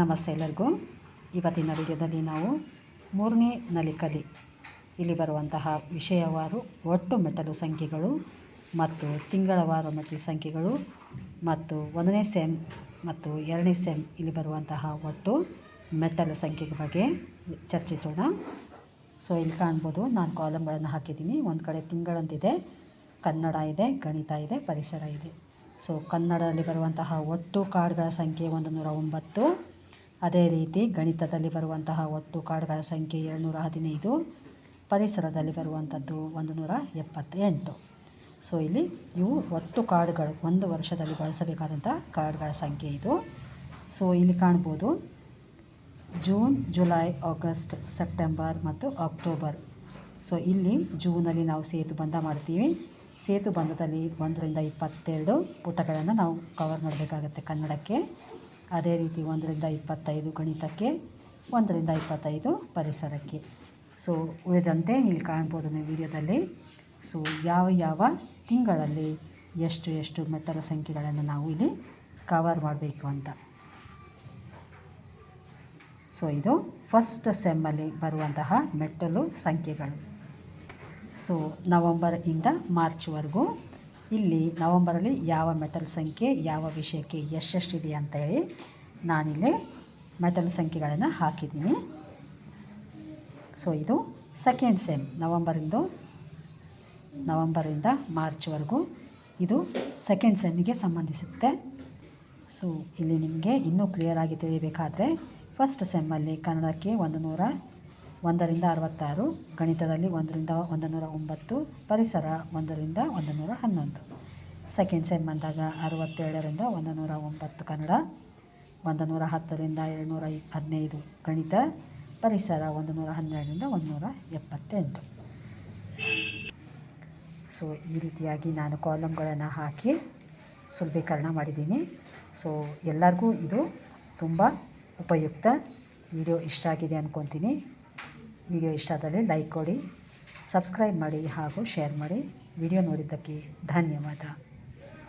ನಮಸ್ತೆ ಎಲ್ಲರಿಗೂ. ಇವತ್ತಿನ ವಿಡಿಯೋದಲ್ಲಿ ನಾವು ಮೂರನೇ ನಲಿಕಲಿ. ಇಲ್ಲಿ ಬರುವಂತಹ ವಿಷಯವಾರು ಒಟ್ಟು ಮೆಟ್ಟಲು ಸಂಖ್ಯೆಗಳು ಮತ್ತು ತಿಂಗಳವಾರು ಮೆಟ್ಟಲು ಸಂಖ್ಯೆಗಳು ಮತ್ತು ಒಂದನೇ ಸೆಮ್ ಮತ್ತು ಎರಡನೇ ಸೆಮ್ ಇಲ್ಲಿ ಬರುವಂತಹ ಒಟ್ಟು ಮೆಟ್ಟಲು ಸಂಖ್ಯೆ ಬಗ್ಗೆ ಚರ್ಚಿಸೋಣ. ಸೊ ಇಲ್ಲಿ ಕಾಣ್ಬೋದು ನಾನು ಕಾಲಮ್ಗಳನ್ನು ಹಾಕಿದ್ದೀನಿ. ಒಂದು ಕಡೆ ತಿಂಗಳಂತಿದೆ, ಕನ್ನಡ ಇದೆ, ಗಣಿತ ಇದೆ, ಪರಿಸರ ಇದೆ. ಸೊ ಕನ್ನಡದಲ್ಲಿ ಬರುವಂತಹ ಒಟ್ಟು ಕಾರ್ಡ್ಗಳ ಸಂಖ್ಯೆ ಒಂದು ನೂರ ಒಂಬತ್ತು. ಅದೇ ರೀತಿ ಗಣಿತದಲ್ಲಿ ಬರುವಂತಹ ಒಟ್ಟು ಕಾರ್ಡ್ಗಳ ಸಂಖ್ಯೆ ಏಳ್ನೂರ ಹದಿನೈದು, ಪರಿಸರದಲ್ಲಿ ಬರುವಂಥದ್ದು ಒಂದು ನೂರ ಎಪ್ಪತ್ತೆಂಟು. ಸೊ ಇಲ್ಲಿ ಇವು ಒಟ್ಟು ಕಾರ್ಡ್ಗಳು ಒಂದು ವರ್ಷದಲ್ಲಿ ಬಳಸಬೇಕಾದಂಥ ಕಾರ್ಡ್ಗಳ ಸಂಖ್ಯೆ ಇದು. ಸೊ ಇಲ್ಲಿ ಕಾಣ್ಬೋದು ಜೂನ್, ಜುಲೈ, ಆಗಸ್ಟ್, ಸೆಪ್ಟೆಂಬರ್ ಮತ್ತು ಅಕ್ಟೋಬರ್. ಸೊ ಇಲ್ಲಿ ಜೂನಲ್ಲಿ ನಾವು ಸೇತುಬಂಧ ಮಾಡ್ತೀವಿ. ಸೇತುಬಂಧದಲ್ಲಿ ಒಂದರಿಂದ ಇಪ್ಪತ್ತೆರಡು ಪುಟಗಳನ್ನು ನಾವು ಕವರ್ ಮಾಡಬೇಕಾಗತ್ತೆ ಕನ್ನಡಕ್ಕೆ. ಅದೇ ರೀತಿ ಒಂದರಿಂದ ಇಪ್ಪತ್ತೈದು ಗಣಿತಕ್ಕೆ, ಒಂದರಿಂದ ಇಪ್ಪತ್ತೈದು ಪರಿಸರಕ್ಕೆ. ಸೊ ಉಳಿದಂತೆ ಇಲ್ಲಿ ಕಾಣ್ಬೋದು ನೀವು ವಿಡಿಯೋದಲ್ಲಿ. ಸೊ ಯಾವ ಯಾವ ತಿಂಗಳಲ್ಲಿ ಎಷ್ಟು ಎಷ್ಟು ಮೆಟ್ಟಲ ಸಂಖ್ಯೆಗಳನ್ನು ನಾವು ಇಲ್ಲಿ ಕವರ್ ಮಾಡಬೇಕು ಅಂತ. ಸೊ ಇದು ಫಸ್ಟ್ ಸೆಮ್ಮಲ್ಲಿ ಬರುವಂತಹ ಮೆಟ್ಟಲು ಸಂಖ್ಯೆಗಳು. ಸೊ ನವಂಬರ್ ಇಂದ ಮಾರ್ಚ್ವರೆಗೂ ಇಲ್ಲಿ ನವಂಬರಲ್ಲಿ ಯಾವ ಮೆಟಲ್ ಸಂಖ್ಯೆ, ಯಾವ ವಿಷಯಕ್ಕೆ ಎಷ್ಟೆಷ್ಟಿದೆ ಅಂತೇಳಿ ನಾನಿಲ್ಲಿ ಮೆಟಲ್ ಸಂಖ್ಯೆಗಳನ್ನು ಹಾಕಿದ್ದೀನಿ. ಸೊ ಇದು ಸೆಕೆಂಡ್ ಸೆಮ್ ನವಂಬರಿಂದು, ನವಂಬರಿಂದ ಮಾರ್ಚ್ವರೆಗೂ ಇದು ಸೆಕೆಂಡ್ ಸೆಮ್ಮಿಗೆ ಸಂಬಂಧಿಸುತ್ತೆ. ಸೊ ಇಲ್ಲಿ ನಿಮಗೆ ಇನ್ನೂ ಕ್ಲಿಯರಾಗಿ ತಿಳಿಯಬೇಕಾದ್ರೆ ಫಸ್ಟ್ ಸೆಮ್ಮಲ್ಲಿ ಕನ್ನಡಕ್ಕೆ ಒಂದು ನೂರ ಒಂದರಿಂದ ಅರವತ್ತಾರು, ಗಣಿತದಲ್ಲಿ ಒಂದರಿಂದ ಒಂದು ನೂರ ಒಂಬತ್ತು, ಪರಿಸರ ಒಂದರಿಂದ ಒಂದು ನೂರ ಹನ್ನೊಂದು. ಸೆಕೆಂಡ್ ಸೆಮ್ ಬಂದಾಗ ಅರವತ್ತೇಳರಿಂದ ಒಂದು ನೂರ ಒಂಬತ್ತು ಕನ್ನಡ ಒಂದು ನೂರ ಹತ್ತರಿಂದ ಏಳ್ನೂರ ಹದಿನೈದು ಗಣಿತ, ಪರಿಸರ ಒಂದು ನೂರ ಹನ್ನೆರಡರಿಂದ ಒಂದು ನೂರ ಎಪ್ಪತ್ತೆಂಟು. ಸೊ ಈ ರೀತಿಯಾಗಿ ನಾನು ಕಾಲಮ್ಗಳನ್ನು ಹಾಕಿ ಸುಲಭೀಕರಣ ಮಾಡಿದ್ದೀನಿ. ಸೊ ಎಲ್ಲರಿಗೂ ಇದು ತುಂಬ ಉಪಯುಕ್ತ. ವಿಡಿಯೋ ಇಷ್ಟ ಆಗಿದೆ ಅಂದ್ಕೊತೀನಿ ವಿಡಿಯೋ ಇಷ್ಟ ಆದರೆ ಲೈಕ್ ಕೊಡಿ ಸಬ್ಸ್ಕ್ರೈಬ್ ಮಾಡಿ ಹಾಗೂ ಶೇರ್ ಮಾಡಿ. ವಿಡಿಯೋ ನೋಡಿದ್ದಕ್ಕೆ ಧನ್ಯವಾದ.